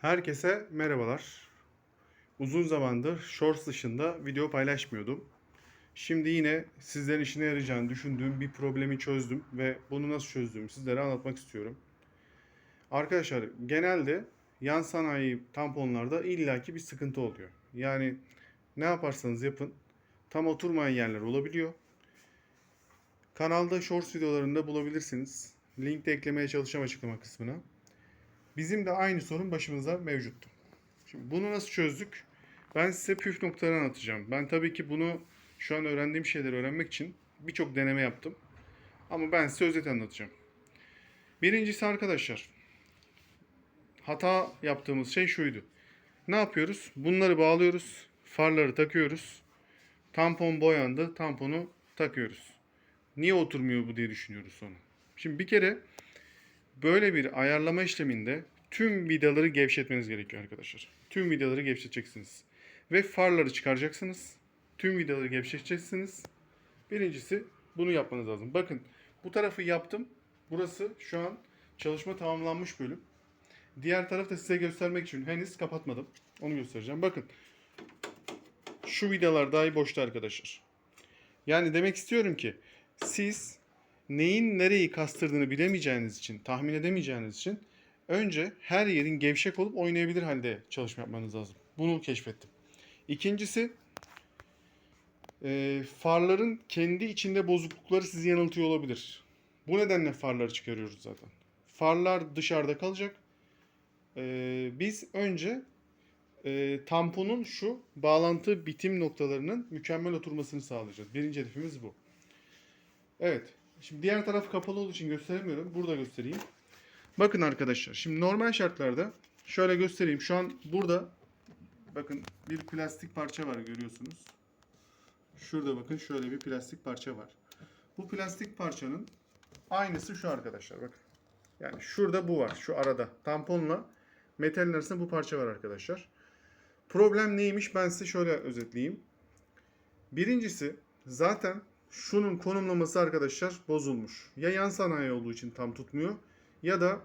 Herkese merhabalar. Uzun zamandır Shorts dışında video paylaşmıyordum. Şimdi yine sizlerin işine yarayacağını düşündüğüm bir problemi çözdüm ve bunu nasıl çözdüğümü sizlere anlatmak istiyorum. Arkadaşlar genelde yan sanayi tamponlarda illaki bir sıkıntı oluyor. Yani ne yaparsanız yapın tam oturmayan yerler olabiliyor. Kanalda Shorts videolarında bulabilirsiniz. Link de eklemeye çalışacağım açıklama kısmına. Bizim de aynı sorun başımıza mevcuttu. Şimdi bunu nasıl çözdük? Ben size püf noktaları anlatacağım. Ben tabii ki bunu şu an öğrendiğim şeyleri öğrenmek için birçok deneme yaptım. Ama ben size özet anlatacağım. Birincisi arkadaşlar, hata yaptığımız şey şuydu. Ne yapıyoruz? Bunları bağlıyoruz, farları takıyoruz. Tampon boyandı, tamponu takıyoruz. Niye oturmuyor bu diye düşünüyoruz sonra. Şimdi bir kere Böyle bir ayarlama işleminde tüm vidaları gevşetmeniz gerekiyor arkadaşlar. Tüm vidaları gevşeteceksiniz. Ve farları çıkaracaksınız. Tüm vidaları gevşeteceksiniz. Birincisi bunu yapmanız lazım. Bakın bu tarafı yaptım. Burası şu an çalışma tamamlanmış bölüm. Diğer tarafı da size göstermek için henüz kapatmadım. Onu göstereceğim. Bakın şu vidalar dahi boşta arkadaşlar. Yani demek istiyorum ki siz neyin nereyi kastırdığını bilemeyeceğiniz için, tahmin edemeyeceğiniz için önce her yerin gevşek olup oynayabilir halde çalışma yapmanız lazım. Bunu keşfettim. İkincisi e, farların kendi içinde bozuklukları sizi yanıltıyor olabilir. Bu nedenle farları çıkarıyoruz zaten. Farlar dışarıda kalacak. E, biz önce e, tamponun şu bağlantı bitim noktalarının mükemmel oturmasını sağlayacağız. Birinci hedefimiz bu. Evet. Şimdi diğer taraf kapalı olduğu için gösteremiyorum. Burada göstereyim. Bakın arkadaşlar. Şimdi normal şartlarda şöyle göstereyim. Şu an burada bakın bir plastik parça var görüyorsunuz. Şurada bakın şöyle bir plastik parça var. Bu plastik parçanın aynısı şu arkadaşlar bakın. Yani şurada bu var. Şu arada. Tamponla metalin arasında bu parça var arkadaşlar. Problem neymiş ben size şöyle özetleyeyim. Birincisi zaten şunun konumlaması arkadaşlar bozulmuş. Ya yan sanayi olduğu için tam tutmuyor ya da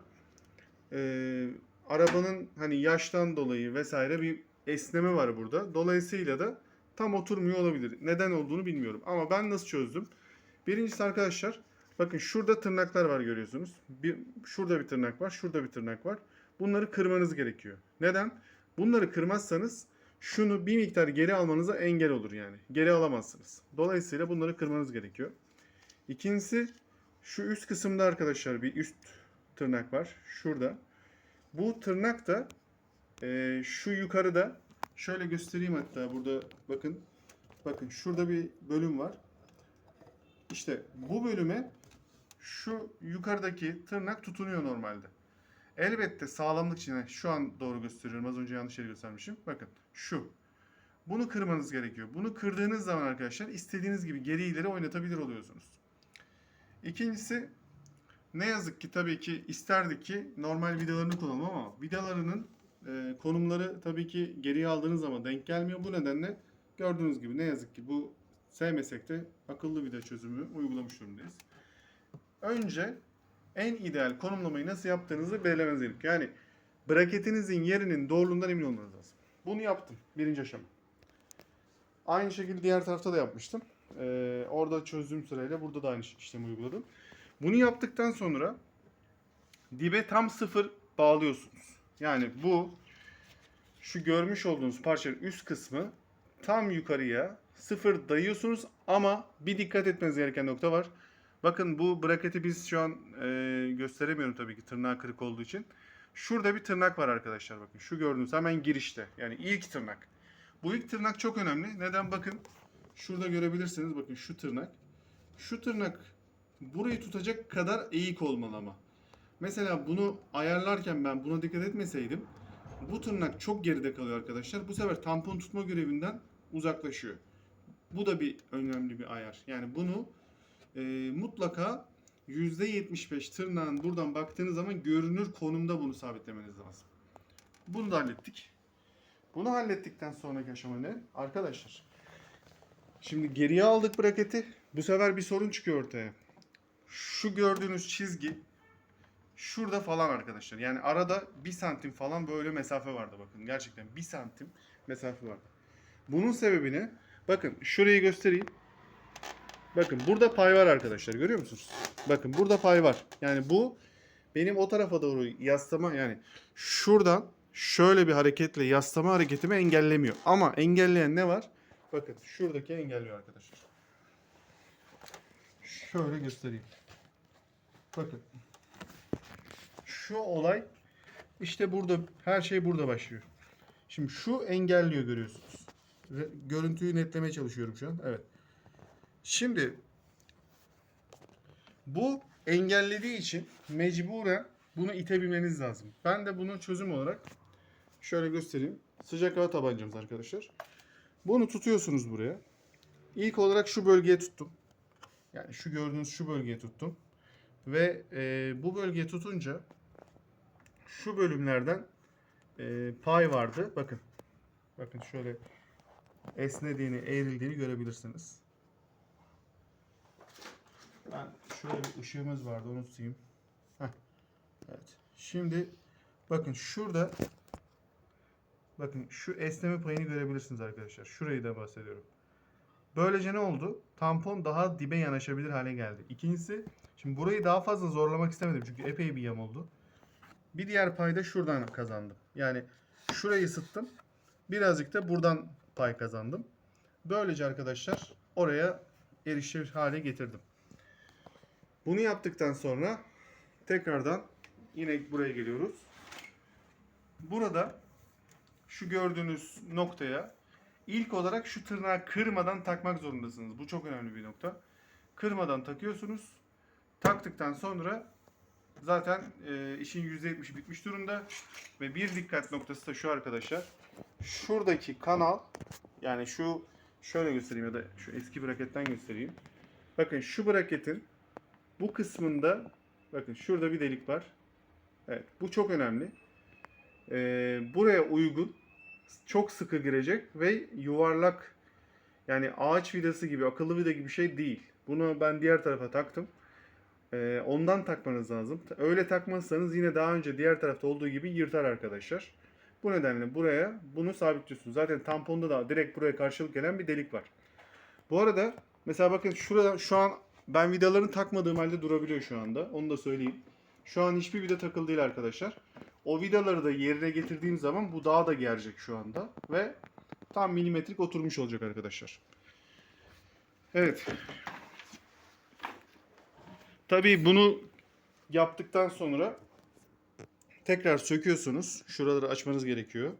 e, arabanın hani yaştan dolayı vesaire bir esneme var burada. Dolayısıyla da tam oturmuyor olabilir. Neden olduğunu bilmiyorum. Ama ben nasıl çözdüm? Birincisi arkadaşlar bakın şurada tırnaklar var görüyorsunuz. Bir, şurada bir tırnak var, şurada bir tırnak var. Bunları kırmanız gerekiyor. Neden? Bunları kırmazsanız şunu bir miktar geri almanıza engel olur yani. Geri alamazsınız. Dolayısıyla bunları kırmanız gerekiyor. İkincisi şu üst kısımda arkadaşlar bir üst tırnak var. Şurada. Bu tırnak da e, şu yukarıda şöyle göstereyim hatta burada bakın. Bakın şurada bir bölüm var. İşte bu bölüme şu yukarıdaki tırnak tutunuyor normalde. Elbette sağlamlık için şu an doğru gösteriyorum. Az önce yanlış yeri göstermişim. Bakın şu. Bunu kırmanız gerekiyor. Bunu kırdığınız zaman arkadaşlar istediğiniz gibi geri ileri oynatabilir oluyorsunuz. İkincisi ne yazık ki tabii ki isterdik ki normal vidalarını kullanalım ama vidalarının e, konumları tabii ki geriye aldığınız zaman denk gelmiyor. Bu nedenle gördüğünüz gibi ne yazık ki bu sevmesek de akıllı vida çözümü uygulamış durumdayız. Önce en ideal konumlamayı nasıl yaptığınızı belirlemeniz gerekiyor. Yani braketinizin yerinin doğruluğundan emin olmanız lazım. Bunu yaptım. Birinci aşama. Aynı şekilde diğer tarafta da yapmıştım. Ee, orada çözdüğüm sırayla burada da aynı işlemi uyguladım. Bunu yaptıktan sonra dibe tam sıfır bağlıyorsunuz. Yani bu şu görmüş olduğunuz parçanın üst kısmı tam yukarıya sıfır dayıyorsunuz ama bir dikkat etmeniz gereken nokta var. Bakın bu braketi biz şu an e, gösteremiyorum tabii ki tırnağı kırık olduğu için. Şurada bir tırnak var arkadaşlar bakın. Şu gördüğünüz hemen girişte. Yani ilk tırnak. Bu ilk tırnak çok önemli. Neden? Bakın şurada görebilirsiniz. Bakın şu tırnak. Şu tırnak burayı tutacak kadar eğik olmalı ama. Mesela bunu ayarlarken ben buna dikkat etmeseydim bu tırnak çok geride kalıyor arkadaşlar. Bu sefer tampon tutma görevinden uzaklaşıyor. Bu da bir önemli bir ayar. Yani bunu e, mutlaka %75 tırnağın buradan baktığınız zaman görünür konumda bunu sabitlemeniz lazım. Bunu da hallettik. Bunu hallettikten sonraki aşama ne? Arkadaşlar. Şimdi geriye aldık braketi. Bu sefer bir sorun çıkıyor ortaya. Şu gördüğünüz çizgi şurada falan arkadaşlar. Yani arada bir santim falan böyle mesafe vardı bakın. Gerçekten bir santim mesafe vardı. Bunun sebebini bakın şurayı göstereyim. Bakın burada pay var arkadaşlar görüyor musunuz? Bakın burada pay var. Yani bu benim o tarafa doğru yaslama yani şuradan şöyle bir hareketle yaslama hareketimi engellemiyor. Ama engelleyen ne var? Bakın şuradaki engelliyor arkadaşlar. Şöyle göstereyim. Bakın. Şu olay işte burada her şey burada başlıyor. Şimdi şu engelliyor görüyorsunuz. Görüntüyü netlemeye çalışıyorum şu an. Evet. Şimdi bu engellediği için mecburen bunu itebilmeniz lazım. Ben de bunu çözüm olarak şöyle göstereyim. Sıcak hava tabancamız arkadaşlar. Bunu tutuyorsunuz buraya. İlk olarak şu bölgeye tuttum. Yani şu gördüğünüz şu bölgeye tuttum. Ve e, bu bölgeye tutunca şu bölümlerden e, pay vardı. Bakın. Bakın şöyle esnediğini, eğrildiğini görebilirsiniz. Ben şöyle bir ışığımız vardı onu tutayım. Heh. Evet. Şimdi bakın şurada bakın şu esneme payını görebilirsiniz arkadaşlar. Şurayı da bahsediyorum. Böylece ne oldu? Tampon daha dibe yanaşabilir hale geldi. İkincisi şimdi burayı daha fazla zorlamak istemedim çünkü epey bir yam oldu. Bir diğer payda şuradan kazandım. Yani şurayı ısıttım. Birazcık da buradan pay kazandım. Böylece arkadaşlar oraya erişir hale getirdim. Bunu yaptıktan sonra tekrardan yine buraya geliyoruz. Burada şu gördüğünüz noktaya ilk olarak şu tırnağı kırmadan takmak zorundasınız. Bu çok önemli bir nokta. Kırmadan takıyorsunuz. Taktıktan sonra zaten e, işin %70'i bitmiş durumda. Ve bir dikkat noktası da şu arkadaşlar. Şuradaki kanal yani şu şöyle göstereyim ya da şu eski braketten göstereyim. Bakın şu braketin bu kısmında bakın şurada bir delik var. Evet bu çok önemli. Ee, buraya uygun çok sıkı girecek ve yuvarlak yani ağaç vidası gibi akıllı vida gibi bir şey değil. Bunu ben diğer tarafa taktım. Ee, ondan takmanız lazım. Öyle takmazsanız yine daha önce diğer tarafta olduğu gibi yırtar arkadaşlar. Bu nedenle buraya bunu sabitliyorsunuz. Zaten tamponda da direkt buraya karşılık gelen bir delik var. Bu arada mesela bakın şurada şu an ben vidalarını takmadığım halde durabiliyor şu anda. Onu da söyleyeyim. Şu an hiçbir vida takılı değil arkadaşlar. O vidaları da yerine getirdiğim zaman bu daha da gerecek şu anda. Ve tam milimetrik oturmuş olacak arkadaşlar. Evet. Tabii bunu yaptıktan sonra tekrar söküyorsunuz. Şuraları açmanız gerekiyor.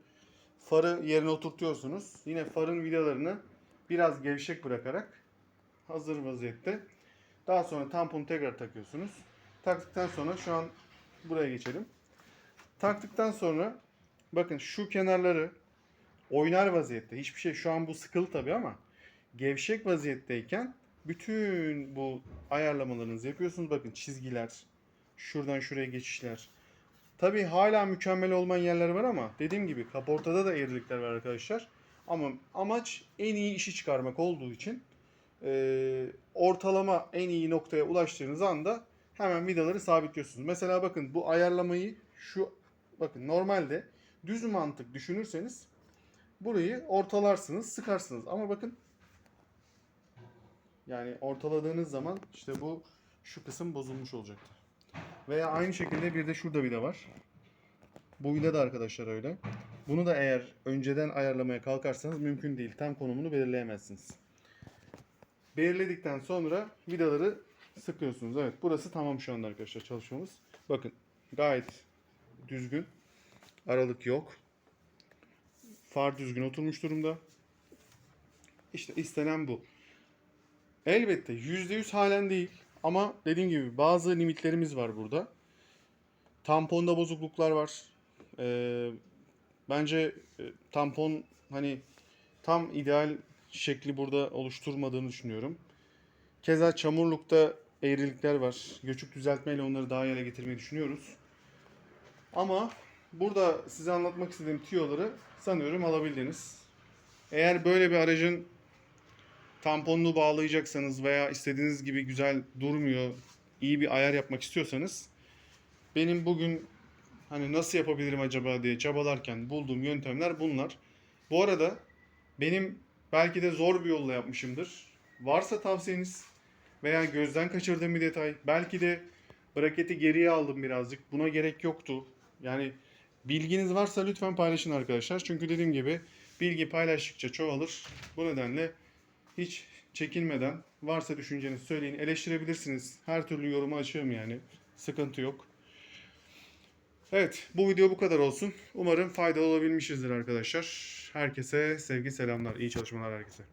Farı yerine oturtuyorsunuz. Yine farın vidalarını biraz gevşek bırakarak hazır vaziyette. Daha sonra tamponu tekrar takıyorsunuz. Taktıktan sonra şu an buraya geçelim. Taktıktan sonra bakın şu kenarları oynar vaziyette. Hiçbir şey şu an bu sıkılı tabii ama gevşek vaziyetteyken bütün bu ayarlamalarınızı yapıyorsunuz. Bakın çizgiler, şuradan şuraya geçişler. Tabii hala mükemmel olmayan yerler var ama dediğim gibi kaportada da eğrilikler var arkadaşlar. Ama amaç en iyi işi çıkarmak olduğu için e, ortalama en iyi noktaya ulaştığınız anda hemen vidaları sabitliyorsunuz. Mesela bakın bu ayarlamayı şu bakın normalde düz mantık düşünürseniz burayı ortalarsınız, sıkarsınız. Ama bakın yani ortaladığınız zaman işte bu şu kısım bozulmuş olacaktır. Veya aynı şekilde bir de şurada vida var. Bu vida da arkadaşlar öyle. Bunu da eğer önceden ayarlamaya kalkarsanız mümkün değil. Tam konumunu belirleyemezsiniz. Belirledikten sonra vidaları sıkıyorsunuz. Evet burası tamam şu anda arkadaşlar çalışmamız. Bakın gayet düzgün. Aralık yok. Far düzgün oturmuş durumda. İşte istenen bu. Elbette %100 halen değil. Ama dediğim gibi bazı limitlerimiz var burada. Tamponda bozukluklar var. Ee, bence e, tampon hani tam ideal şekli burada oluşturmadığını düşünüyorum. Keza çamurlukta eğrilikler var. Göçük düzeltmeyle onları daha hale getirmeyi düşünüyoruz. Ama burada size anlatmak istediğim tüyoları sanıyorum alabildiniz. Eğer böyle bir aracın tamponunu bağlayacaksanız veya istediğiniz gibi güzel durmuyor, iyi bir ayar yapmak istiyorsanız benim bugün hani nasıl yapabilirim acaba diye çabalarken bulduğum yöntemler bunlar. Bu arada benim belki de zor bir yolla yapmışımdır. Varsa tavsiyeniz veya gözden kaçırdığım bir detay, belki de braketi geriye aldım birazcık. Buna gerek yoktu. Yani bilginiz varsa lütfen paylaşın arkadaşlar. Çünkü dediğim gibi bilgi paylaştıkça çoğalır. Bu nedenle hiç çekinmeden varsa düşüncenizi söyleyin. Eleştirebilirsiniz. Her türlü yoruma açığım yani. Sıkıntı yok. Evet, bu video bu kadar olsun. Umarım faydalı olabilmişizdir arkadaşlar. Herkese sevgi selamlar. İyi çalışmalar herkese.